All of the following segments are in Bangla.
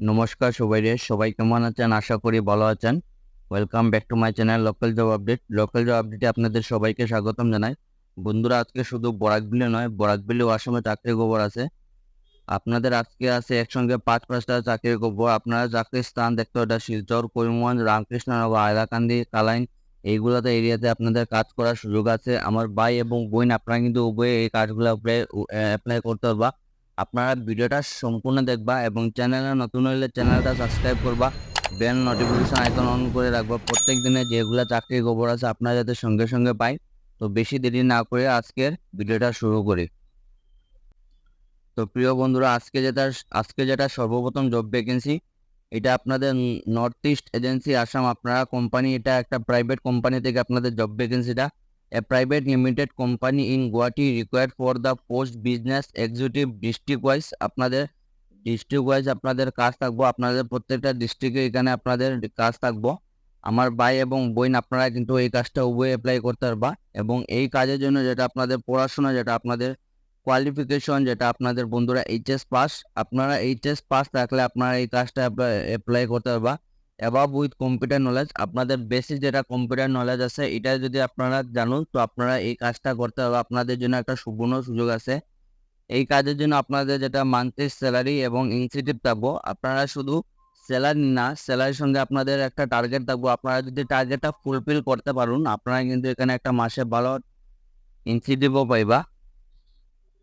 নমস্কার সবাই রে সবাই কেমন আছেন? আশা করি ভালো আছেন। Welcome back to my channel local job update local job আপডেটে আপনাদের সবাইকে স্বাগতম জানাই। বন্ধুরা, আজকে শুধু বরাকবিলে নয় বরাকবিলেও আসামে চাকরির খবর আছে। আপনাদের আজকে আছে একসঙ্গে পাঁচ পাঁচটা চাকরির খবর। আপনারা চাকরির স্থান দেখতে ওটা শিলচর, করিমগঞ্জ, রামকৃষ্ণনগর আয়লাকান্দি কালাইন, এইগুলোতে এরিয়াতে আপনাদের কাজ করার সুযোগ আছে। আমার ভাই এবং বোন, আপনারা কিন্তু উভয়ে এই কাজগুলো অ্যাপ্লাই করতে পারবা। আপনারা ভিডিওটা সম্পূর্ণ দেখবা এবং চ্যানেলে নতুন হলে চ্যানেলটা সাবস্ক্রাইব করবা বেল নোটিফিকেশন আইকন অন করে রাখবা। প্রত্যেক দিনে যেগুলা চাকরির খবর আছে আপনারা যাতে সঙ্গে সঙ্গে পাই। তো বেশি দেরি না করে আজকের ভিডিওটা শুরু করি। তো প্রিয় বন্ধুরা, আজকে যেটা আজকে যেটা সর্বপ্রথম জব ভ্যাকেন্সি এটা আপনাদের নর্থ ইস্ট এজেন্সি আসাম আপনারা কোম্পানি এটা একটা প্রাইভেট কোম্পানি থেকে আপনাদের জব ভ্যাকেন্সিটা A private limited company in Guwahati required for the post business executive district wise আপনাদের ডিস্ট্রিক্ট ওয়াইজ আপনাদের কাজ থাকব। আপনাদের প্রত্যেকটা ডিস্ট্রিক্টে এখানে আপনাদের কাজ থাকব। আমার ভাই এবং বোন আপনারা কিন্তু এই কাজটা উভয় অ্যাপ্লাই করতে পারবা এবং এই কাজের জন্য যেটা আপনাদের পড়াশোনা, যেটা আপনাদের কোয়ালিফিকেশন যেটা আপনাদের বন্ধুরা এইচএস পাস আপনারা এইচএস পাস থাকলে আপনারা এই কাজটা অ্যাপ্লাই করতে পারবা। অ্যাবাভ উইথ কম্পিউটার নলেজ আপনাদের বেসিক যেটা কম্পিউটার নলেজ আছে, এটা যদি আপনারা জানুন, তো আপনারা এই কাজটা করতে হবে। আপনাদের জন্য একটা সুবর্ণ সুযোগ আছে। এই কাজের জন্য আপনাদের যেটা মান্থলি স্যালারি এবং ইনসেন্টিভ থাকব, আপনারা শুধু স্যালারি না স্যালারির সঙ্গে আপনাদের একটা টার্গেট থাকব। আপনারা যদি টার্গেটটা ফুলফিল করতে পারুন, আপনারা কিন্তু এখানে একটা মাসে ভালো ইনসেন্টিভও পাইবা।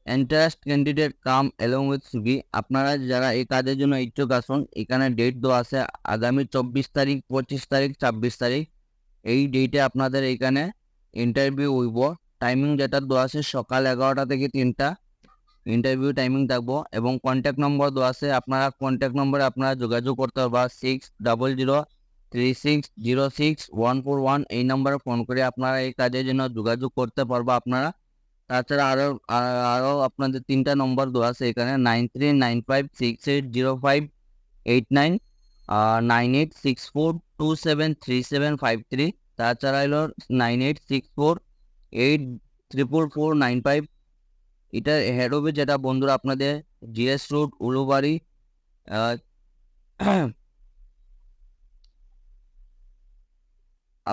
Interest candidate come along with সুগি আপনারা যারা এই কাজের জন্য ইচ্ছুক আসুন এখানে ডেট দেওয়া আছে আগামী চব্বিশ তারিখ, পঁচিশ তারিখ, ছাব্বিশ তারিখ। এই ডেটে আপনাদের এখানে ইন্টারভিউ হইব। টাইমিং যেটা দেওয়া আছে সকাল এগারোটা থেকে তিনটা। ইন্টারভিউ টাইমিং থাকব এবং কন্ট্যাক্ট নম্বর দেওয়া আছে। আপনারা কন্ট্যাক্ট নম্বরে আপনারা যোগাযোগ করতে পারবা। Six double zero three six zero six one four one এই নম্বরে ফোন করে আপনারা এই কাজের জন্য যোগাযোগ করতে পারবা। আপনারা তাছাড়া আরও আরও আপনাদের তিনটা নম্বর দেওয়া আছে এখানে, nine three, nine five, six eight, zero five, eight nine nine eight, six four, two seven, three seven, five three. তাছাড়া হলো nine eight, six four, eight, triple four, nine five. এটা হেড অফিস, যেটা বন্ধুরা আপনাদের জিএস রোড, উলুবাড়ি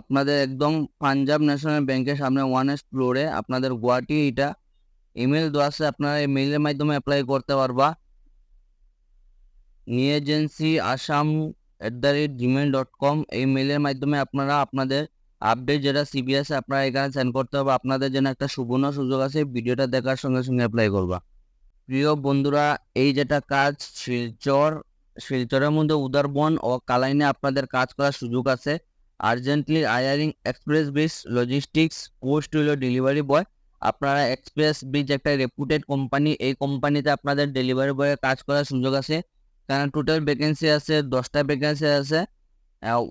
আপনাদের একদম পাঞ্জাব ন্যাশনাল ব্যাংকের সামনে ওয়ান এস ফ্লোরে আপনাদের গুয়াহাটি এটা ইমেল দেওয়া আছে, আপনারা এই মেইলের মাধ্যমে অ্যাপ্লাই করতে পারবা। New agency Assam at the rate Gmail dot com এই মেইলের মাধ্যমে আপনারা আপনাদের আপডেট যেটা সিবিএস আপনারা এখানে সেন্ড করতে হবে, আপনাদের জন্য একটা সুবর্ণ সুযোগ আছে ভিডিওটা দেখার সঙ্গে সঙ্গে অ্যাপ্লাই করবা। প্রিয় বন্ধুরা, এই যেটা কাজ, শিলচর, শিলচরের মধ্যে উদারবন ও কালাইনে আপনাদের কাজ করার সুযোগ আছে। Urgently hiring express bridge logistics post হইল ডেলিভারি বয় আপনারা এক্সপ্রেস ব্রিজ একটা রেপুটেড কোম্পানি এই কোম্পানিতে আপনাদের ডেলিভারি বয়ের কাজ করার সুযোগ আছে। কারণ টোটাল ভ্যাকেন্সি আছে, দশটা ভ্যাকেন্সি আছে।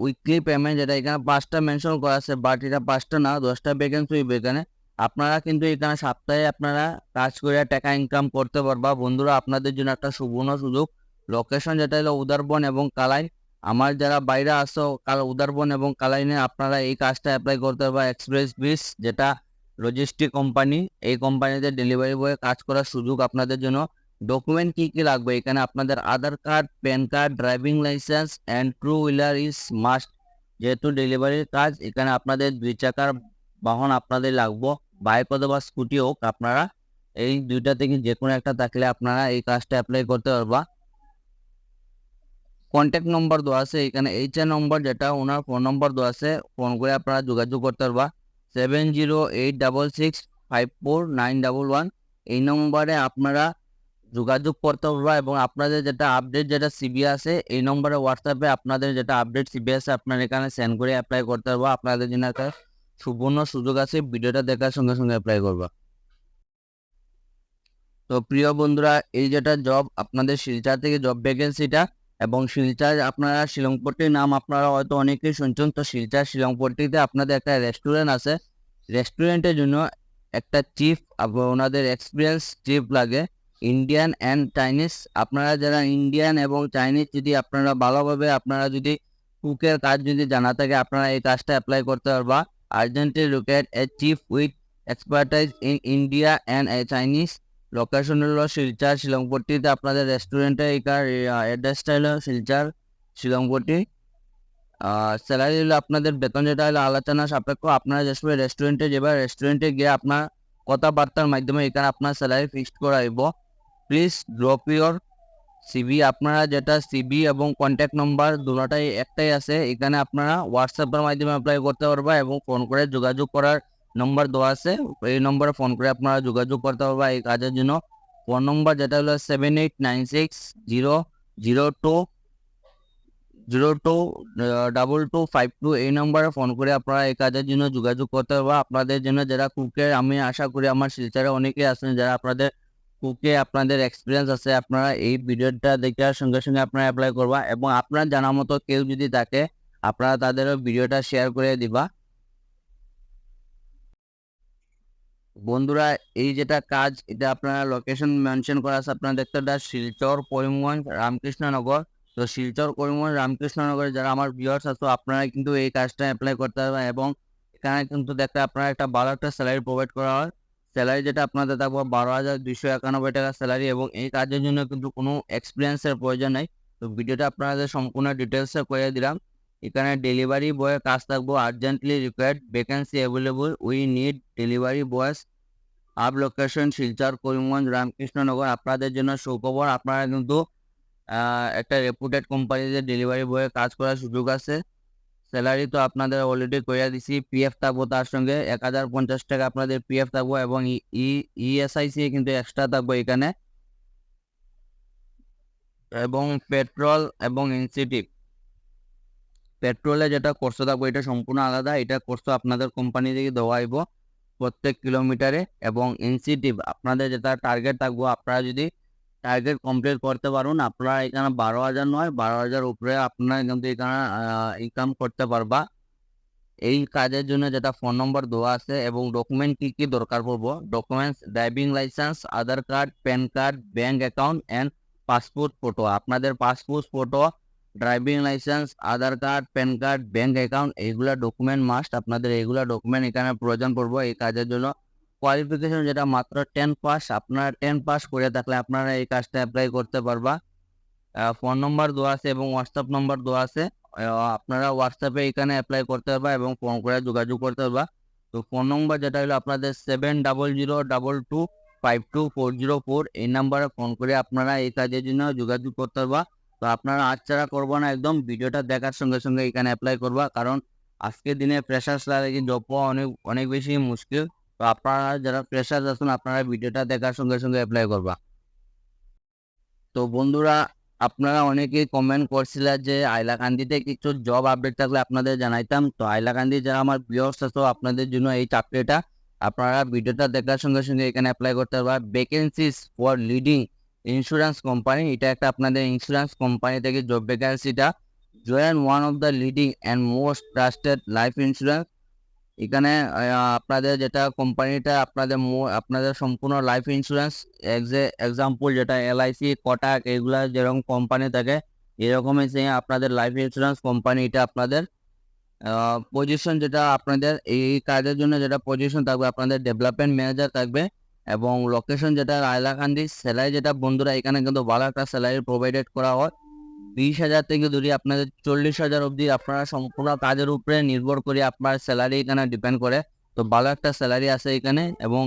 উইকলি পেমেন্ট যেটা এখানে পাঁচটা মেনশন করা আছে বাট এটা পাঁচটা না, দশটা ভ্যাকেন্সি হইবে এখানে। আপনারা কিন্তু এখানে সপ্তাহে আপনারা কাজ করে টাকা ইনকাম করতে পারবা। বন্ধুরা, আপনাদের জন্য একটা সুবর্ণ সুযোগ। লোকেশন যেটা হলো উদারবন এবং কালাই। আমার যারা বাইরে আসো কাল উদারবন এবং কালাইনে আপনারা এই কাজটা অ্যাপ্লাই করতে পারবা এক্সপ্রেস ব্রিজ যেটা লজিস্টিক কোম্পানি এই কোম্পানিতে ডেলিভারি বয়ে কাজ করার সুযোগ আপনাদের জন্য। ডকুমেন্ট কি কি লাগবে? এখানে আপনাদের Aadhaar card pan card driving licence and two wheeler is must যেহেতু ডেলিভারির কাজ, এখানে আপনাদের দুই চাকার বাহন আপনাদের লাগবো। বাইক অথবা স্কুটি হোক, আপনারা এই দুইটা থেকে যে কোনো একটা থাকলে আপনারা এই কাজটা অ্যাপ্লাই করতে পারবা। কন্ট্যাক্ট নম্বর দেওয়া আছে, এখানে এইচ এ নম্বর যেটা ওনার ফোন নম্বর দেওয়া আছে ফোন করে আপনারা যোগাযোগ করতে পারবা। Seven zero eight double six five four nine double one এই নম্বরে আপনারা যোগাযোগ করতে পারবা এবং আপনাদের যেটা আপডেট যেটা সিবি আছে, এই নম্বরে হোয়াটসঅ্যাপে আপনাদের যেটা আপডেট সিবি আছে, আপনারা এখানে সেন্ড করে অ্যাপ্লাই করতে পারবা। আপনাদের জন্য একটা সুবর্ণ সুযোগ আছে, ভিডিওটা দেখার সঙ্গে সঙ্গে অ্যাপ্লাই করবা। তো প্রিয় বন্ধুরা, এই যেটা জব আপনাদের শিলচর থেকে জব ভ্যাকেন্সিটা এবং শিলচর আপনারা শিলংপট্টির নাম আপনারা হয়তো অনেকেই শুনছেন। তো শিলচর শিলংপট্টিতে আপনাদের একটা রেস্টুরেন্ট আছে। রেস্টুরেন্টের জন্য একটা চিফ ওনাদের এক্সপিরিয়েন্স চিফ লাগে। ইন্ডিয়ান অ্যান্ড চাইনিজ আপনারা যারা ইন্ডিয়ান এবং চাইনিজ যদি আপনারা ভালোভাবে আপনারা যদি কুকের কাজ যদি জানা থাকে, আপনারা এই কাজটা অ্যাপ্লাই করতে পারবা। Urgently locate a chef with expertise in India and a Chinese location হলো শিলচর শিলংপট্টিতে আপনাদের রেস্টুরেন্টে এখানে অ্যাড্রেসটা হলো শিলচর শিলংপট্টি স্যালারি হলো আপনাদের বেতন যেটা হলো আলোচনা সাপেক্ষ আপনারা যে সময় রেস্টুরেন্টে যাবে রেস্টুরেন্টে গিয়ে আপনার কথাবার্তার মাধ্যমে এখানে আপনার স্যালারি ফিক্সড করা হইব প্লিজ ড্রপ ইউর সিবি আপনারা যেটা সিবি এবং কন্ট্যাক্ট নম্বর দুটাই একটাই আছে এখানে আপনারা হোয়াটসঅ্যাপের মাধ্যমে অ্যাপ্লাই করতে পারবা এবং ফোন করে যোগাযোগ করার নম্বর দেওয়া আছে। এই নম্বরে ফোন করে আপনারা যোগাযোগ করতে পারবা এই কাজের জন্য ফোন নম্বর যেটা হলো seven eight nine six zero zero two zero two double two five two এই নম্বরে ফোন করে আপনারা এই কাজের জন্য যোগাযোগ করতে পারবা আপনাদের জন্য যারা কুকের আমি আশা করি আমার শিলচরে অনেকে আছেন যারা আপনাদের কুকে আপনাদের এক্সপিরিয়েন্স আছে, আপনারা এই ভিডিওটা দেখার সঙ্গে সঙ্গে আপনারা অ্যাপ্লাই করবা এবং আপনার জানা মতো কেউ যদি থাকে, আপনারা তাদেরও ভিডিওটা শেয়ার করে দিবা। বন্ধুরা, এই যেটা কাজ, এটা আপনারা লোকেশন মেনশন করা আছে আপনারা দেখতে পাচ্ছেন শিলচর, করিমগঞ্জ, রামকৃষ্ণনগর। তো শিলচর, করিমগঞ্জ, রামকৃষ্ণনগরে যারা আমার ভিউয়ার্স আছে আপনারা কিন্তু এই কাজটা অ্যাপ্লাই করতে পারবেন এবং এখানে কিন্তু দেখতে আপনারা একটা ভালো একটা স্যালারি প্রোভাইড করা হয়। স্যালারি যেটা আপনাদের থাকবে বারো হাজার দুইশো একানব্বই টাকা স্যালারি এবং এই কাজের জন্য কিন্তু কোনো এক্সপিরিয়েন্সের প্রয়োজন নেই। তো ভিডিওটা আপনাদের সম্পূর্ণ ডিটেলসে করে দিলাম। এখানে ডেলিভারি বয়ের কাজ থাকব urgently required vacancy available we need delivery boys up location Silchar, Karimganj, Ramkrishnanagar. আপনাদের জন্য সুখবর, আপনারা কিন্তু একটা রেপুটেড কোম্পানিতে ডেলিভারি বয়ে কাজ করার সুযোগ আছে। স্যালারি তো আপনাদের অলরেডি কইয়া দিছি পিএফ থাকব তার সঙ্গে এক হাজার পঞ্চাশ টাকা আপনাদের পিএফ থাকব এবং ই ইএসআইসি কিন্তু এক্সট্রা থাকব এখানে। এবং পেট্রোল এবং ইনসেন্টিভ পেট্রোলে যেটা খরচ থাকব এটা সম্পূর্ণ আলাদা। এটা খরচ আপনাদের কোম্পানি থেকে দেওয়া হইব প্রত্যেক কিলোমিটারে এবং ইনসেন্টিভ আপনাদের যেটা টার্গেট থাকব, আপনারা যদি টার্গেট কমপ্লিট করতে পারুন, আপনারা এখানে বারো হাজার নয়, বারো হাজার উপরে আপনারা কিন্তু এখানে ইনকাম করতে পারবা। এই কাজের জন্য যেটা ফোন নম্বর দেওয়া আছে এবং ডকুমেন্ট কি কি দরকার পড়ব? Documents driving licence Aadhaar card pan card bank account and passport photo আপনাদের passport photo driving licence Aadhaar card pan card bank account এইগুলা ডকুমেন্ট মাস্ট আপনাদের এইগুলা ডকুমেন্ট এখানে প্রয়োজন পড়ব এই কাজের জন্য। কোয়ালিফিকেশন যেটা মাত্র টেন পাস আপনারা টেন পাস করে থাকলে আপনারা এই কাজটা অ্যাপ্লাই করতে পারবা। ফোন নম্বর দেওয়া আছে এবং হোয়াটসঅ্যাপ নম্বর দেওয়া আছে। আপনারা হোয়াটসঅ্যাপে এখানে অ্যাপ্লাই করতে পারবা এবং ফোন করে যোগাযোগ করতে পারবা। তো ফোন নম্বর যেটা হলো আপনাদের seven double zero double two five two four zero four এই নাম্বারে ফোন করে আপনারা এই কাজের জন্য যোগাযোগ করতে পারবা। তো আপনারা আচ্ছাড়া করব না, একদম ভিডিওটা দেখার সঙ্গে সঙ্গে এখানে অ্যাপ্লাই করবা। কারণ আজকের দিনে প্রেশার স্যালারি জব পাওয়া অনেক অনেক বেশি মুশকিল। তো আপনারা যারা প্রেশার আছেন, আপনারা ভিডিওটা দেখার সঙ্গে সঙ্গে অ্যাপ্লাই করবা। তো বন্ধুরা, আপনারা অনেকেই কমেন্ট করছিলেন যে আইলাকান্দিতে কিছু জব আপডেট থাকলে আপনাদের জানাইতাম। তো আইলাকান্দি যারা আমার ভিউয়ার্স আছে, আপনাদের জন্য এই চাকরিটা আপনারা ভিডিওটা দেখার সঙ্গে সঙ্গে এখানে অ্যাপ্লাই করতে পারবা। Vacancies for leading insurance company এটা একটা আপনাদের ইন্স্যুরেন্স কোম্পানি থেকে job ভ্যাকেন্সিটা join one of the leading and most trusted life insurance এখানে আপনাদের যেটা কোম্পানিটা আপনাদের আপনাদের সম্পূর্ণ লাইফ ইন্স্যুরেন্স এক্সাম্পল যেটা এলআইসি কটাক এগুলা যেরকম কোম্পানি থাকে, এরকমই সে আপনাদের লাইফ ইন্স্যুরেন্স কোম্পানি এটা আপনাদের পজিশন যেটা আপনাদের, এই কাজের জন্য যেটা পজিশন থাকবে, আপনাদের ডেভেলপমেন্ট ম্যানেজার থাকবে। এবং লোকেশন যেটা রায়লাকান্দি স্যালারি যেটা, বন্ধুরা, এখানে কিন্তু ভালো একটা স্যালারি প্রোভাইডেড করা হয়। বিশ হাজার থেকে যদি আপনাদের চল্লিশ হাজার অবধি আপনারা সম্পূর্ণ কাজের উপরে নির্ভর করে আপনার স্যালারি এখানে ডিপেন্ড করে। তো ভালো একটা স্যালারি আছে এখানে এবং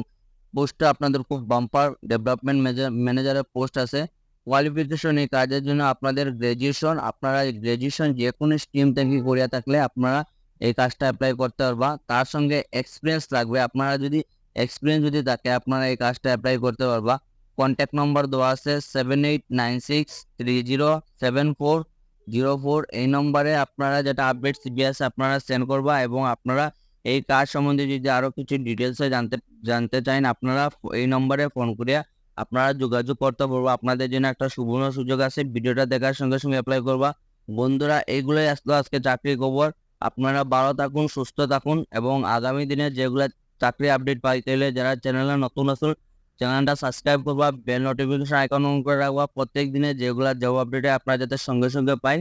পোস্টটা আপনাদের খুব বাম্পার ডেভেলপমেন্ট ম্যানেজারের পোস্ট আছে। কোয়ালিফিকেশন এই কাজের জন্য আপনাদের গ্র্যাজুয়েশন আপনারা গ্র্যাজুয়েশন যে কোনো স্ট্রিম থেকে করিয়া থাকলে আপনারা এই কাজটা অ্যাপ্লাই করতে পারবা। তার সঙ্গে এক্সপিরিয়েন্স লাগবে। আপনারা যদি এক্সপিরিয়েন্স যদি থাকে, আপনারা এই কাজটা অ্যাপ্লাই করতে পারবা। কন্ট্যাক্ট নম্বর দেওয়া আছে seven eight nine six three zero seven four zero four এই নম্বরে আপনারা যেটা আপডেট সিবিএস আপনারা সেন্ড করবা এবং আপনারা এই কাজ সম্বন্ধে যদি আরও কিছু ডিটেলসে জানতে জানতে চান আপনারা এই নম্বরে ফোন করিয়া আপনারা যোগাযোগ করতে পারব। আপনাদের জন্য একটা সুবর্ণ সুযোগ আছে, ভিডিওটা দেখার সঙ্গে সঙ্গে অ্যাপ্লাই করবা। বন্ধুরা, এইগুলোই আসলো আজকে চাকরির খবর। আপনারা ভালো থাকুন, সুস্থ থাকুন এবং আগামী দিনে যেগুলো চাকরি আপডেট পাইতে হলে যারা চ্যানেলে নতুন আসুন চ্যানেলটা সাবস্ক্রাইব করবা বেল নোটিফিকেশন আইকন অন করে রাখবা, প্রত্যেক দিনে যেগুলো জব আপডেটে আপনারা যাতে সঙ্গে সঙ্গে পাই।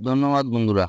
ধন্যবাদ বন্ধুরা।